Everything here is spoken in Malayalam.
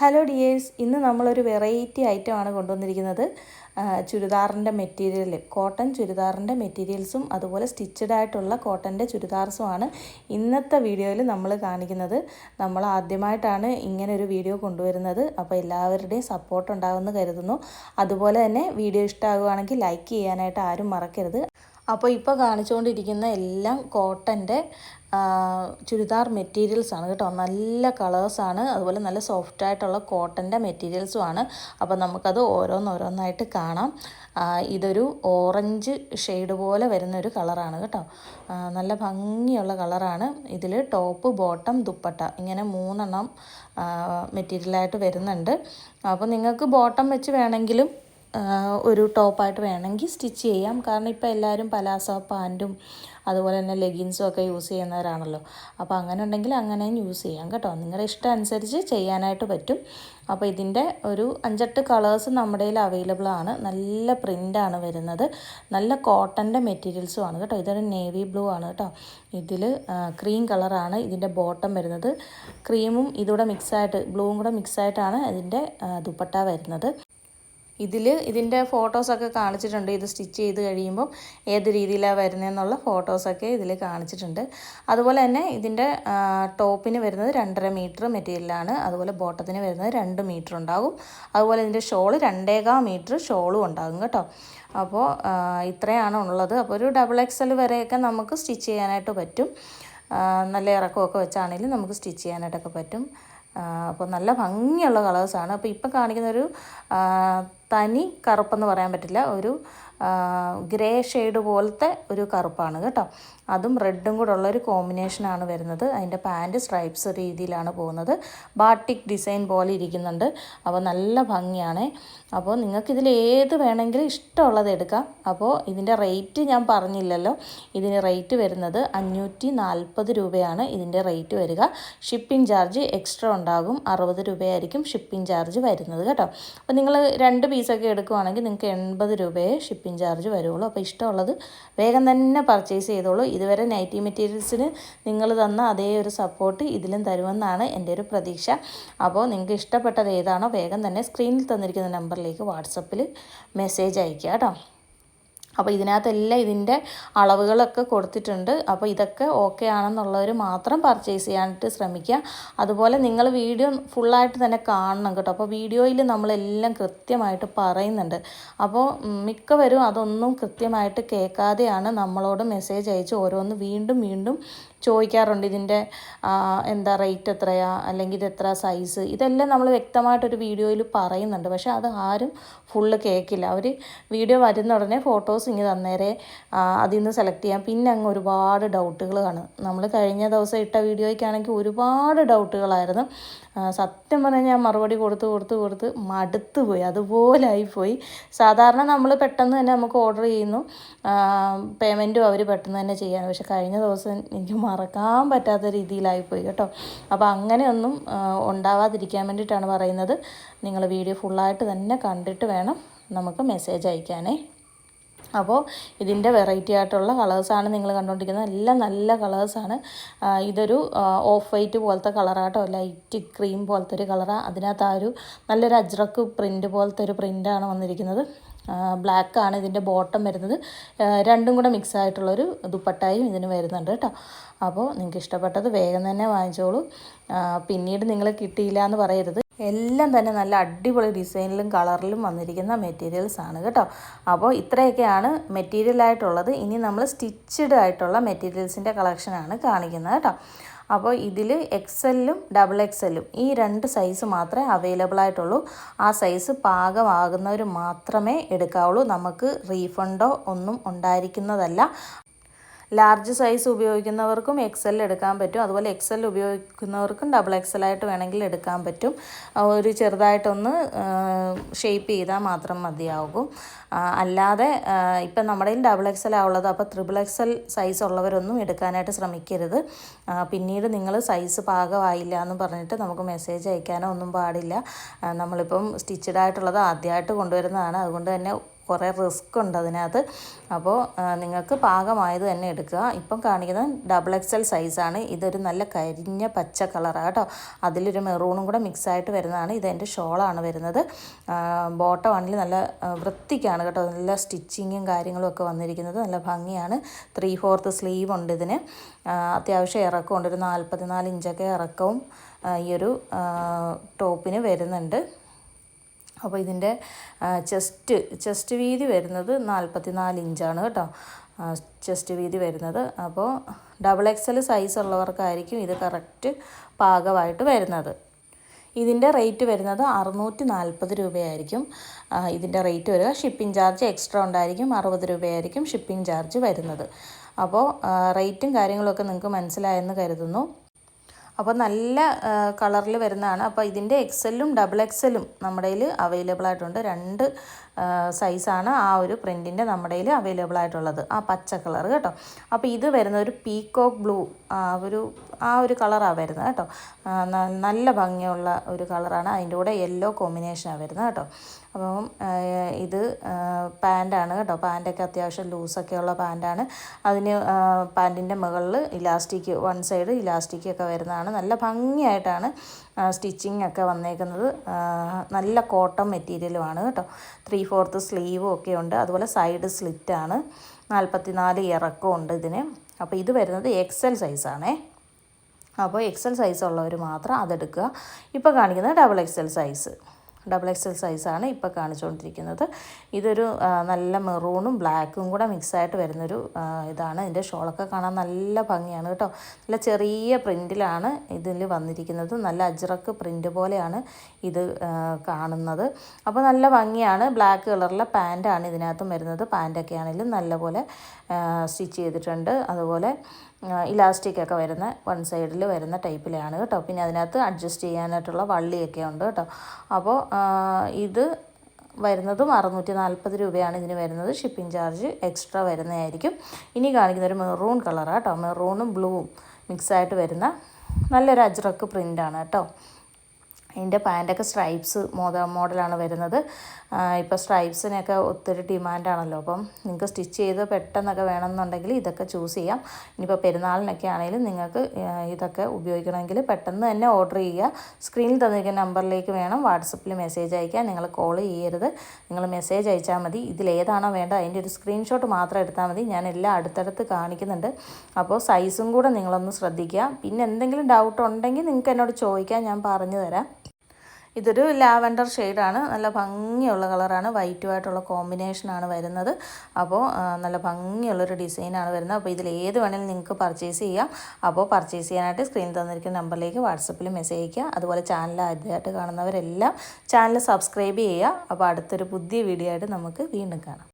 ഹലോ ഡിയേഴ്സ് ഇന്ന് നമ്മളൊരു വെറൈറ്റി ഐറ്റമാണ് കൊണ്ടുവന്നിരിക്കുന്നത്. ചുരിദാറിന്റെ മെറ്റീരിയൽ കോട്ടൺ ചുരിദാറിന്റെ മെറ്റീരിയൽസും അതുപോലെ സ്റ്റിച്ചഡ് ആയിട്ടുള്ള കോട്ടന്റെ ചുരിദാർസുമാണ് ഇന്നത്തെ വീഡിയോയിൽ നമ്മൾ കാണിക്കുന്നത്. നമ്മൾ ആദ്യമായിട്ടാണ് ഇങ്ങനെ ഒരു വീഡിയോ കൊണ്ടുവരുന്നത്. അപ്പോൾ എല്ലാവരുടെയും സപ്പോർട്ട് ഉണ്ടാകുമെന്ന് കരുതുന്നു. അതുപോലെ തന്നെ വീഡിയോ ഇഷ്ടമാകുകയാണെങ്കിൽ ലൈക്ക് ചെയ്യാനായിട്ട് ആരും മറക്കരുത്. അപ്പോൾ ഇപ്പോൾ കാണിച്ചുകൊണ്ടിരിക്കുന്ന എല്ലാം കോട്ടന്റെ ചുരിദാർ മെറ്റീരിയൽസ് ആണ് കേട്ടോ. നല്ല കളേഴ്സാണ് അതുപോലെ നല്ല സോഫ്റ്റ് ആയിട്ടുള്ള കോട്ടന്റെ മെറ്റീരിയൽസും ആണ്. അപ്പോൾ നമുക്കത് ഓരോന്നോരോന്നായിട്ട് കാണാം. ഇതൊരു ഓറഞ്ച് ഷെയ്ഡ് പോലെ വരുന്ന ഒരു കളറാണ് കേട്ടോ. നല്ല ഭംഗിയുള്ള കളറാണ് ഇതിൽ ടോപ്പ് ബോട്ടം ദുപ്പട്ട ഇങ്ങനെ മൂന്നെണ്ണം മെറ്റീരിയലായിട്ട് വരുന്നുണ്ട്. അപ്പോൾ നിങ്ങൾക്ക് ബോട്ടം വെച്ച് വേണമെങ്കിലും ഒരു ടോപ്പായിട്ട് വേണമെങ്കിൽ സ്റ്റിച്ച് ചെയ്യാം. കാരണം ഇപ്പോൾ എല്ലാവരും പലാസോ പാന്റും അതുപോലെ തന്നെ ലെഗിൻസും ഒക്കെ യൂസ് ചെയ്യുന്നവരാണല്ലോ. അപ്പോൾ അങ്ങനെ ഉണ്ടെങ്കിൽ അങ്ങനെയും യൂസ് ചെയ്യാം കേട്ടോ. നിങ്ങളുടെ ഇഷ്ടം അനുസരിച്ച് ചെയ്യാനായിട്ട് പറ്റും. അപ്പോൾ ഇതിന്റെ ഒരു അഞ്ചെട്ട് കളേഴ്സ് നമ്മുടെ കയ്യിൽ അവൈലബിൾ ആണ്. നല്ല പ്രിന്റാണ് വരുന്നത്. നല്ല കോട്ടന്റെ മെറ്റീരിയൽസും ആണ് കേട്ടോ. ഇതൊരു നേവി ബ്ലൂ ആണ് കേട്ടോ. ഇതിൽ ക്രീം കളറാണ് ഇതിന്റെ ബോട്ടം വരുന്നത്. ക്രീമും ഇതൂടെ മിക്സായിട്ട് ബ്ലൂവും കൂടെ മിക്സായിട്ടാണ് ഇതിന്റെ ദുപ്പട്ട വരുന്നത്. ഇതിൽ ഇതിന്റെ ഫോട്ടോസൊക്കെ കാണിച്ചിട്ടുണ്ട്. ഇത് സ്റ്റിച്ച് ചെയ്ത് കഴിയുമ്പം ഏത് രീതിയിലാണ് വരുന്നതെന്നുള്ള ഫോട്ടോസൊക്കെ ഇതിൽ കാണിച്ചിട്ടുണ്ട്. അതുപോലെ തന്നെ ഇതിന്റെ ടോപ്പിന് വരുന്നത് രണ്ടര മീറ്റർ മെറ്റീരിയലാണ് അതുപോലെ ബോട്ടത്തിന് വരുന്നത് രണ്ട് മീറ്റർ ഉണ്ടാകും. അതുപോലെ ഇതിന്റെ ഷോൾ രണ്ടേകാ മീറ്റർ ഷോളും ഉണ്ടാകും കേട്ടോ. അപ്പോൾ ഇത്രയാണ് ഉള്ളത്. അപ്പോൾ ഒരു ഡബിൾ എക്സൽ വരെയൊക്കെ നമുക്ക് സ്റ്റിച്ച് ചെയ്യാനായിട്ട് പറ്റും. നല്ല ഇറക്കമൊക്കെ വെച്ചാണെങ്കിലും നമുക്ക് സ്റ്റിച്ച് ചെയ്യാനായിട്ടൊക്കെ പറ്റും. അപ്പോൾ നല്ല ഭംഗിയുള്ള കളേഴ്സാണ് അപ്പോൾ ഇപ്പം കാണിക്കുന്ന ഒരു ആ, തനി കറുപ്പെന്ന് പറയാൻ പറ്റില്ല. ഒരു ഗ്രേ ഷെയ്ഡ് പോലത്തെ ഒരു കറുപ്പാണ് കേട്ടോ. അതും റെഡും കൂടെ ഉള്ളൊരു കോമ്പിനേഷനാണ് വരുന്നത്. അതിന്റെ പാന്റ് സ്ട്രൈപ്സ് രീതിയിലാണ് പോകുന്നത്. ബാട്ടിക് ഡിസൈൻ പോലെ ഇരിക്കുന്നുണ്ട്. അപ്പോൾ നല്ല ഭംഗിയാണ്. അപ്പോൾ നിങ്ങൾക്കിതിൽ ഏത് വേണമെങ്കിലും ഇഷ്ടമുള്ളത് എടുക്കാം. അപ്പോൾ ഇതിന്റെ റേറ്റ് ഞാൻ പറഞ്ഞില്ലല്ലോ. ഇതിന് റേറ്റ് വരുന്നത് അഞ്ഞൂറ്റി നാൽപ്പത് രൂപയാണ് ഇതിന്റെ റേറ്റ് വരിക. ഷിപ്പിംഗ് ചാർജ് എക്സ്ട്രാ ഉണ്ടാകും. അറുപത് രൂപയായിരിക്കും ഷിപ്പിംഗ് ചാർജ് വരുന്നത് കേട്ടോ. അപ്പോൾ നിങ്ങൾ രണ്ട് പീസൊക്കെ എടുക്കുവാണെങ്കിൽ നിങ്ങൾക്ക് എൺപത് രൂപയെ ഷിപ്പിംഗ് ചാർജ് വരുള്ളൂ. അപ്പോൾ ഇഷ്ടമുള്ളത് വേഗം തന്നെ പർച്ചേസ് ചെയ്തോളൂ. ഇതുവരെ നൈറ്റി മെറ്റീരിയൽസിന് നിങ്ങൾ തന്ന അതേ ഒരു സപ്പോർട്ട് ഇതിലും തരുമെന്നാണ് എന്റെ ഒരു പ്രതീക്ഷ. അപ്പോൾ നിങ്ങൾക്ക് ഇഷ്ടപ്പെട്ടത് ഏതാണോ വേഗം തന്നെ സ്ക്രീനിൽ തന്നിരിക്കുന്ന നമ്പറിലേക്ക് വാട്സപ്പിൽ മെസ്സേജ് അയയ്ക്കുക കേട്ടോ. അപ്പോൾ ഇതിനകത്തെല്ലാം ഇതിന്റെ അളവുകളൊക്കെ കൊടുത്തിട്ടുണ്ട്. അപ്പോൾ ഇതൊക്കെ ഓക്കെ ആണെന്നുള്ളവർ മാത്രം പർച്ചേസ് ചെയ്യാനായിട്ട് ശ്രമിക്കുക. അതുപോലെ നിങ്ങൾ വീഡിയോ ഫുള്ളായിട്ട് തന്നെ കാണണം കേട്ടോ. അപ്പോൾ വീഡിയോയിൽ നമ്മളെല്ലാം കൃത്യമായിട്ട് പറയുന്നുണ്ട്. അപ്പോൾ മിക്കവരും അതൊന്നും കൃത്യമായിട്ട് കേൾക്കാതെയാണ് നമ്മളോട് മെസ്സേജ് അയച്ച് ഓരോന്ന് വീണ്ടും വീണ്ടും ചോദിക്കാറുണ്ട് ഇതിന്റെ എന്താ റേറ്റ് എത്രയാ അല്ലെങ്കിൽ ഇത് എത്ര സൈസ് ഇതെല്ലാം നമ്മൾ വ്യക്തമായിട്ടൊരു വീഡിയോയിൽ പറയുന്നുണ്ട്. പക്ഷേ അത് ആരും ഫുള്ള് കേൾക്കില്ല. അവർ വീഡിയോ വരുന്ന ഉടനെ ഫോട്ടോസ് ഇങ്ങ് തന്നേരെ അതിൽ നിന്ന് സെലക്ട് ചെയ്യാം. പിന്നെ അങ്ങ് ഒരുപാട് ഡൗട്ടുകൾ കാണും നമ്മൾ കഴിഞ്ഞ ദിവസം ഇട്ട വീഡിയോയ്ക്കാണെങ്കിൽ ഒരുപാട് ഡൗട്ടുകളായിരുന്നു സത്യം പറഞ്ഞാൽ ഞാൻ മറുപടി കൊടുത്ത് കൊടുത്ത് കൊടുത്ത് മടുത്തു പോയി. അതുപോലെ ആയിപ്പോയി. സാധാരണ നമ്മൾ പെട്ടെന്ന് തന്നെ നമുക്ക് ഓർഡർ ചെയ്യുന്നു. പേയ്മെന്റും അവർ പെട്ടെന്ന് തന്നെ ചെയ്യാണ്. പക്ഷെ കഴിഞ്ഞ ദിവസം എനിക്ക് മറക്കാൻ പറ്റാത്ത രീതിയിലായിപ്പോയി കേട്ടോ. അപ്പോൾ അങ്ങനെയൊന്നും ഉണ്ടാവാതിരിക്കാൻ വേണ്ടിയിട്ടാണ് പറയുന്നത്. നിങ്ങൾ വീഡിയോ ഫുള്ളായിട്ട് തന്നെ കണ്ടിട്ട് വേണം നമുക്ക് മെസ്സേജ് അയക്കാനേ. അപ്പോൾ ഇതിന്റെ വെറൈറ്റി ആയിട്ടുള്ള കളേഴ്സാണ് നിങ്ങൾ കണ്ടുകൊണ്ടിരിക്കുന്നത് എല്ലാം നല്ല കളേഴ്സാണ് ഇതൊരു ഓഫ് വൈറ്റ് പോലത്തെ കളറാട്ടോ ലൈറ്റ് ക്രീം പോലത്തെ ഒരു കളറാണ് അതിനകത്ത് ആ ഒരു നല്ലൊരു അജ്രക്ക് പ്രിന്റ് പോലത്തെ ഒരു പ്രിന്റാണ് വന്നിരിക്കുന്നത്. ബ്ലാക്ക് ആണ് ഇതിന്റെ ബോട്ടം വരുന്നത്. രണ്ടും കൂടെ മിക്സ് ആയിട്ടുള്ളൊരു ദുപ്പട്ടായും ഇതിന് വരുന്നുണ്ട് കേട്ടോ അപ്പോൾ നിങ്ങൾക്ക് ഇഷ്ടപ്പെട്ടത് വേഗം തന്നെ വാങ്ങിച്ചോളൂ. പിന്നീട് നിങ്ങൾ കിട്ടിയില്ല എന്ന് പറയരുത്. എല്ലാം തന്നെ നല്ല അടിപൊളി ഡിസൈനിലും കളറിലും വന്നിരിക്കുന്ന മെറ്റീരിയൽസ് ആണ് കേട്ടോ. അപ്പോൾ ഇത്രയൊക്കെയാണ് മെറ്റീരിയലായിട്ടുള്ളത് ഇനി നമ്മൾ സ്റ്റിച്ചഡ് ആയിട്ടുള്ള മെറ്റീരിയൽസിന്റെ കളക്ഷനാണ് കാണിക്കുന്നത് കേട്ടോ. അപ്പോൾ ഇതിൽ എക്സെല്ലും ഡബിൾ എക്സെല്ലും ഈ രണ്ട് സൈസ് മാത്രമേ അവൈലബിൾ ആയിട്ടുള്ളൂ. ആ സൈസ് പാകമാകുന്നവർ മാത്രമേ എടുക്കാവുള്ളൂ. നമുക്ക് റീഫണ്ടോ ഒന്നും ഉണ്ടായിരിക്കുന്നതല്ല. ലാർജ് സൈസ് ഉപയോഗിക്കുന്നവർക്കും എക്സൽ എടുക്കാൻ പറ്റും. അതുപോലെ എക്സൽ ഉപയോഗിക്കുന്നവർക്കും ഡബിൾ എക്സൽ ആയിട്ട് വേണമെങ്കിൽ എടുക്കാൻ പറ്റും. ഒരു ചെറുതായിട്ടൊന്ന് ഷേപ്പ് ചെയ്താൽ മാത്രം മതിയാകും. അല്ലാതെ ഇപ്പം നമ്മുടെ ഡബിൾ എക്സൽ ആവുള്ളത് അപ്പോൾ ത്രിബിൾ എക്സൽ സൈസ് ഉള്ളവരൊന്നും എടുക്കാനായിട്ട് ശ്രമിക്കരുത്. പിന്നീട് നിങ്ങൾ സൈസ് പാകമായില്ല എന്ന് പറഞ്ഞിട്ട് നമുക്ക് മെസ്സേജ് അയക്കാനോ ഒന്നും പാടില്ല. നമ്മളിപ്പം സ്റ്റിച്ചഡായിട്ടുള്ളത് ആദ്യമായിട്ട് കൊണ്ടുവരുന്നതാണ്. അതുകൊണ്ട് തന്നെ കുറേ റിസ്ക് ഉണ്ട് അതിനകത്ത്. അപ്പോൾ നിങ്ങൾക്ക് പാകമായത് തന്നെ എടുക്കുക. ഇപ്പം കാണിക്കുന്നത് ഡബിൾ എക്സൽ സൈസാണ്. ഇതൊരു നല്ല കരിഞ്ഞ പച്ച കളറാണ് കേട്ടോ. അതിലൊരു മെറൂണും കൂടെ മിക്സായിട്ട് വരുന്നതാണ്. ഇതെന്റെ ഷോളാണ് വരുന്നത്. ബോട്ടം ആണെങ്കിൽ നല്ല വൃത്തിക്കാണ് കേട്ടോ. നല്ല സ്റ്റിച്ചിങ്ങും കാര്യങ്ങളും ഒക്കെ വന്നിരിക്കുന്നത്. നല്ല ഭംഗിയാണ്. ത്രീ ഫോർത്ത് സ്ലീവ് ഉണ്ട് ഇതിന്. അത്യാവശ്യം ഇറക്കമുണ്ട്. ഒരു നാൽപ്പത്തിനാല് ഇഞ്ചൊക്കെ ഇറക്കവും ഈ ഒരു ടോപ്പിന് വരുന്നുണ്ട്. അപ്പോൾ ഇതിന്റെ ചെസ്റ്റ് ചെസ്റ്റ് വീതി വരുന്നത് നാൽപ്പത്തി നാല് ഇഞ്ചാണ് കേട്ടോ. ചെസ്റ്റ് വീതി വരുന്നത്. അപ്പോൾ ഡബിൾ എക്സൽ സൈസ് ഉള്ളവർക്കായിരിക്കും ഇത് കറക്റ്റ് പാകമായിട്ട് വരുന്നത്. ഇതിന്റെ റേറ്റ് വരുന്നത് അറുന്നൂറ്റി നാൽപ്പത് രൂപയായിരിക്കും ഇതിന്റെ റേറ്റ് വരിക ഷിപ്പിംഗ് ചാർജ് എക്സ്ട്രാ ഉണ്ടായിരിക്കും അറുപത് രൂപയായിരിക്കും ഷിപ്പിംഗ് ചാർജ് വരുന്നത്. അപ്പോൾ റേറ്റും കാര്യങ്ങളൊക്കെ നിങ്ങൾക്ക് മനസ്സിലായെന്ന് കരുതുന്നു. അപ്പോൾ നല്ല കളറിൽ വരുന്നതാണ്. അപ്പോൾ ഇതിന്റെ എക്സലും ഡബിൾ എക്സലും നമ്മുടെ കയ്യിൽ അവൈലബിൾ ആയിട്ടുണ്ട്. രണ്ട് സൈസാണ് ആ ഒരു പ്രിന്റിന്റെ നമ്മുടെ കയ്യിൽ അവൈലബിൾ ആയിട്ടുള്ളത്. ആ പച്ച കളർ കേട്ടോ. അപ്പോൾ ഇത് വരുന്ന ഒരു പീക്കോക്ക് ബ്ലൂ ഒരു ആ ഒരു കളറാണ് വരുന്നത് കേട്ടോ. നല്ല ഭംഗിയുള്ള ഒരു കളറാണ് അതിന്റെ കൂടെ യെല്ലോ കോമ്പിനേഷനാണ് വരുന്നത് കേട്ടോ. അപ്പം ഇത് പാന്റാണ് കേട്ടോ. പാന്റൊക്കെ അത്യാവശ്യം ലൂസൊക്കെ ഉള്ള പാന്റാണ് അതിന് പാന്റിന്റെ മുകളിൽ ഇലാസ്റ്റിക് വൺ സൈഡ് ഇലാസ്റ്റിക്കൊക്കെ വരുന്നതാണ്. നല്ല ഭംഗിയായിട്ടാണ് സ്റ്റിച്ചിങ് ഒക്കെ വന്നേക്കുന്നത് നല്ല കോട്ടൺ മെറ്റീരിയലുമാണ് കേട്ടോ. ത്രീ ഫോർത്ത് സ്ലീവും ഒക്കെ ഉണ്ട്. അതുപോലെ സൈഡ് സ്ലിറ്റാണ് നാൽപ്പത്തി നാല് ഇറക്കവും ഉണ്ട് ഇതിന്. അപ്പോൾ ഇത് വരുന്നത് എക്സൽ സൈസാണേ അപ്പോൾ എക്സൽ സൈസ് ഉള്ളവർ മാത്രം അതെടുക്കുക. ഇപ്പോൾ കാണിക്കുന്നത് double XL size double XL സൈസാണ് ഇപ്പോൾ കാണിച്ചുകൊണ്ടിരിക്കുന്നത്. ഇതൊരു നല്ല മെറൂണും ബ്ലാക്കും കൂടെ മിക്സായിട്ട് വരുന്നൊരു ഇതാണ്. ഇതിന്റെ ഷോളൊക്കെ കാണാൻ നല്ല ഭംഗിയാണ് കേട്ടോ. നല്ല ചെറിയ പ്രിന്റിലാണ് ഇതിൽ വന്നിരിക്കുന്നത്. നല്ല അജ്രക്ക് പ്രിന്റ് പോലെയാണ് ഇത് കാണുന്നത്. അപ്പോൾ നല്ല ഭംഗിയാണ്. ബ്ലാക്ക് കളറിലെ പാന്റാണ് ഇതിനകത്തും വരുന്നത്. പാന്റൊക്കെ ആണെങ്കിലും നല്ലപോലെ സ്റ്റിച്ച് ചെയ്തിട്ടുണ്ട്. അതുപോലെ ഇലാസ്റ്റിക് ഒക്കെ വരുന്ന വൺ സൈഡിൽ വരുന്ന ടൈപ്പിലാണ് കേട്ടോ. പിന്നെ അതിനകത്ത് അഡ്ജസ്റ്റ് ചെയ്യാനായിട്ടുള്ള വള്ളിയൊക്കെ ഉണ്ട് കേട്ടോ. അപ്പോൾ ഇത് വരുന്നതും അറുന്നൂറ്റി നാൽപ്പത് രൂപയാണ്. ഇതിന് വരുന്നത് ഷിപ്പിംഗ് ചാർജ് എക്സ്ട്രാ വരുന്നതായിരിക്കും. ഇനി കാണിക്കുന്ന ഒരു മെറൂൺ കളറാണ് കേട്ടോ. മെറൂണും ബ്ലൂവും മിക്സായിട്ട് വരുന്ന നല്ലൊരു അജ്രക്ക് പ്രിന്റാണ് കേട്ടോ. ഇതിന്റെ പാന്റൊക്കെ സ്ട്രൈപ്സ് മോഡ മോഡലാണ് വരുന്നത്. ഇപ്പോൾ സ്ട്രൈപ്സിനൊക്കെ ഒത്തിരി ഡിമാൻഡാണല്ലോ. അപ്പം നിങ്ങൾക്ക് സ്റ്റിച്ച് ചെയ്ത് പെട്ടെന്നൊക്കെ വേണമെന്നുണ്ടെങ്കിൽ ഇതൊക്കെ ചൂസ് ചെയ്യാം. ഇനിയിപ്പോൾ പെരുന്നാളിനൊക്കെ ആണെങ്കിലും നിങ്ങൾക്ക് ഇതൊക്കെ ഉപയോഗിക്കണമെങ്കിൽ പെട്ടെന്ന് തന്നെ ഓർഡർ ചെയ്യുക. സ്ക്രീനിൽ തന്നിരിക്കുന്ന നമ്പറിലേക്ക് വേണം വാട്സപ്പിൽ മെസ്സേജ് അയക്കാൻ. നിങ്ങൾ കോൾ ചെയ്യരുത്. നിങ്ങൾ മെസ്സേജ് അയച്ചാൽ മതി. ഇതിലേതാണോ വേണ്ടത് അതിന്റെ ഒരു സ്ക്രീൻഷോട്ട് മാത്രം എടുത്താൽ മതി. ഞാൻ എല്ലാം അടുത്തടുത്ത് കാണിക്കുന്നുണ്ട്. അപ്പോൾ സൈസും കൂടെ നിങ്ങളൊന്ന് ശ്രദ്ധിക്കുക. പിന്നെ എന്തെങ്കിലും ഡൗട്ട് ഉണ്ടെങ്കിൽ നിങ്ങൾക്ക് എന്നോട് ചോദിക്കാം ഞാൻ പറഞ്ഞു തരാം. ഇതൊരു ലാവൻഡർ ഷെയ്ഡാണ്. നല്ല ഭംഗിയുള്ള കളറാണ്. വൈറ്റുമായിട്ടുള്ള കോമ്പിനേഷനാണ് വരുന്നത്. അപ്പോൾ നല്ല ഭംഗിയുള്ളൊരു ഡിസൈനാണ് വരുന്നത്. അപ്പോൾ ഇതിൽ ഏത് വേണമെങ്കിലും നിങ്ങൾക്ക് പർച്ചേസ് ചെയ്യാം. അപ്പോൾ പർച്ചേസ് ചെയ്യാനായിട്ട് സ്ക്രീനിൽ തന്നിരിക്കുന്ന നമ്പറിലേക്ക് വാട്സപ്പിൽ മെസ്സേജ് അയയ്ക്കുക. അതുപോലെ ചാനൽ ആദ്യമായിട്ട് കാണുന്നവരെല്ലാം ചാനൽ സബ്സ്ക്രൈബ് ചെയ്യുക. അപ്പോൾ അടുത്തൊരു പുതിയ വീഡിയോ ആയിട്ട് നമുക്ക് വീണ്ടും കാണാം.